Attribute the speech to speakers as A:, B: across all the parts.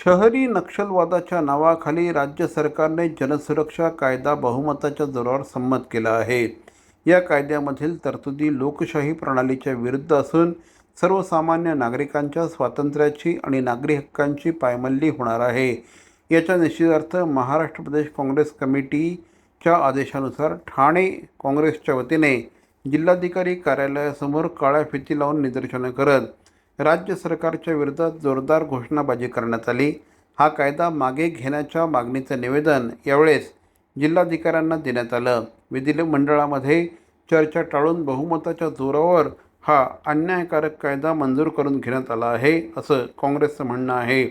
A: शहरी नक्षलवादाच्या नावाखाली राज्य सरकारने जनसुरक्षा कायदा बहुमताच्या जोरावर संमत केला आहे. या कायद्यामधील तरतुदी लोकशाही प्रणालीच्या विरुद्ध असून सर्वसामान्य नागरिकांच्या स्वातंत्र्याची आणि नागरी हक्कांची पायमल्ली होणार आहे. याच्या निश्चितार्थ महाराष्ट्र प्रदेश काँग्रेस कमिटीच्या आदेशानुसार ठाणे काँग्रेसच्या वतीने जिल्हाधिकारी कार्यालयासमोर काळ्या फिती लावून निदर्शनं करत राज्य सरकारच्या विरोधात जोरदार घोषणाबाजी करण्यात आली. हा कायदा मागे घेण्याच्या मागणीचं निवेदन यावेळेस जिल्हाधिकाऱ्यांना देण्यात आलं. विधिमंडळामध्ये चर्चा टाळून बहुमताच्या जोरावर हा अन्यायकारक कायदा मंजूर करून घेण्यात आला आहे असं काँग्रेसचं म्हणणं आहे.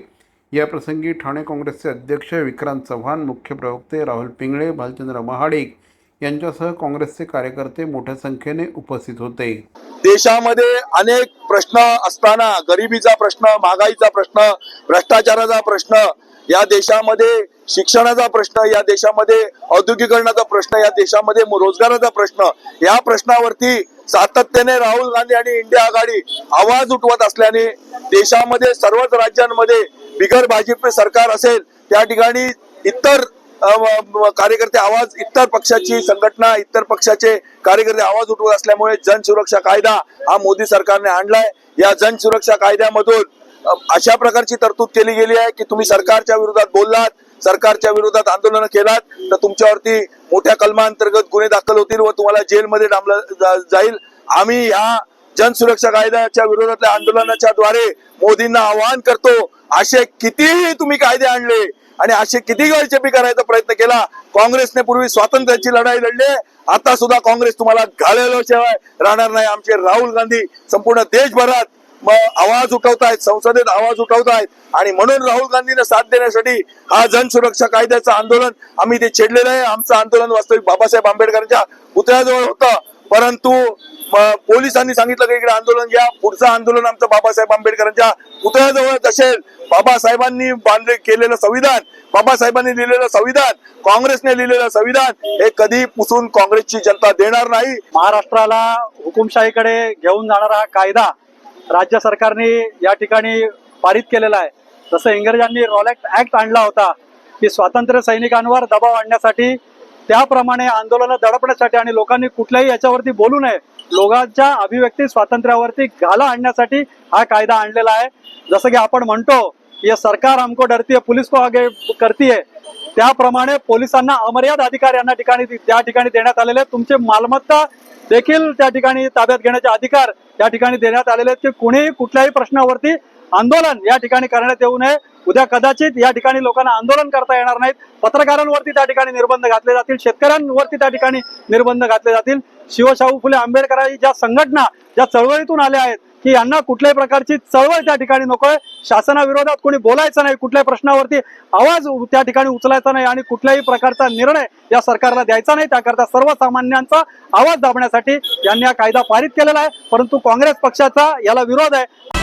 A: याप्रसंगी ठाणे काँग्रेसचे अध्यक्ष विक्रांत चव्हाण मुख्य प्रवक्ते राहुल पिंगळे भालचंद्र महाडिक यांच्यासह काँग्रेसचे कार्यकर्ते मोठ्या संख्येने उपस्थित होते.
B: देशामध्ये अनेक प्रश्न असताना गरिबीचा प्रश्न महागाईचा प्रश्न भ्रष्टाचाराचा प्रश्न या देशामध्ये शिक्षणाचा प्रश्न या देशामध्ये औद्योगिकरणाचा प्रश्न या देशामध्ये रोजगाराचा प्रश्न या प्रश्नावरती सातत्याने राहुल गांधी आणि इंडिया आघाडी आवाज उठवत असल्याने देशामध्ये सर्वच राज्यांमध्ये बिगर भाजप सरकार असेल त्या ठिकाणी इतर कार्यकर्ते आवाज इतर पक्षाची संघटना इतर पक्षाचे कार्यकर्ते आवाज उठवत असल्यामुळे जनसुरक्षा कायदा हा मोदी सरकारने आणलाय. या जनसुरक्षा कायद्यामधून अशा प्रकारची तरतूद केली गेली आहे की तुम्ही सरकारच्या विरोधात बोललात सरकारच्या विरोधात आंदोलन केलात तर तुमच्यावरती मोठ्या कलमांतर्गत गुन्हे दाखल होतील व तुम्हाला जेलमध्ये डांबलं जाईल. आम्ही ह्या जनसुरक्षा कायद्याच्या विरोधातल्या आंदोलनाच्या द्वारे मोदींना आवाहन करतो असे कितीही तुम्ही कायदे आणले आणि असे किती गळचेपी करायचा प्रयत्न केला काँग्रेसने पूर्वी स्वातंत्र्याची लढाई लढली आता सुद्धा काँग्रेस तुम्हाला घालवल्याशिवाय राहणार नाही. आमचे राहुल गांधी संपूर्ण देशभरात आवाज आवाज उठवतायत संसदेत आवाज उठवतायत. आणि म्हणून राहुल गांधींना साथ देण्यासाठी हा जनसुरक्षा कायद्याचं आंदोलन आम्ही ते छेडलेलं आहे. आमचं आंदोलन वास्तविक बाबासाहेब आंबेडकरांच्या पुतळ्याजवळ होतं. परंतु पोलिसांनी सांगितलं की इकडे आंदोलन घ्या. पुढचं आंदोलन आमचं बाबासाहेब आंबेडकरांच्या पुतळ्याजवळच असेल. बाबासाहेबांनी बांधले केलेलं संविधान बाबासाहेबांनी लिहिलेलं संविधान काँग्रेसने लिहिलेलं संविधान हे कधी पुसून काँग्रेसची जनता देणार नाही.
C: महाराष्ट्राला हुकुमशाहीकडे घेऊन जाणारा हा कायदा राज्य सरकारने या ठिकाणी पारित केलेला आहे. जसं इंग्रजांनी रॉलेक्ट ऍक्ट आणला होता की स्वातंत्र्य सैनिकांवर दबाव आणण्यासाठी त्याप्रमाणे आंदोलनं दडपण्यासाठी आणि लोकांनी कुठल्याही याच्यावरती बोलू नये लोकांच्या अभिव्यक्ती स्वातंत्र्यावरती घाला आणण्यासाठी हा कायदा आणलेला आहे जसं की आपण म्हणतो हे सरकार हमको डरती है पुलिस को आगे करती है त्याप्रमाणे पोलिसांना अमर्याद अधिकार यांना ठिकाणी त्या ठिकाणी देण्यात आलेले आहेत. मालमत्ता देखील त्या ठिकाणी ताब्यात घेण्याचे अधिकार त्या ठिकाणी देण्यात आलेले आहेत की कुणीही कुठल्याही प्रश्नावरती आंदोलन या ठिकाणी करण्यात येऊ नये. उद्या कदाचित या ठिकाणी लोकांना आंदोलन करता येणार नाहीत. पत्रकारांवरती त्या ठिकाणी निर्बंध घातले जातील. शेतकऱ्यांवरती त्या ठिकाणी निर्बंध घातले जातील. शिवशाहू फुले आंबेडकरांची ज्या संघटना ज्या चळवळीतून आल्या आहेत की यांना कुठल्याही प्रकारची चळवळ त्या ठिकाणी नकोय. शासनाविरोधात कोणी बोलायचं नाही कुठल्याही प्रश्नावरती आवाज त्या ठिकाणी उचलायचा नाही आणि कुठल्याही प्रकारचा निर्णय या सरकारला द्यायचा नाही. त्याकरता सर्वसामान्यांचा आवाज दाबण्यासाठी यांनी हा कायदा पारित केलेला आहे. परंतु काँग्रेस पक्षाचा याला विरोध आहे.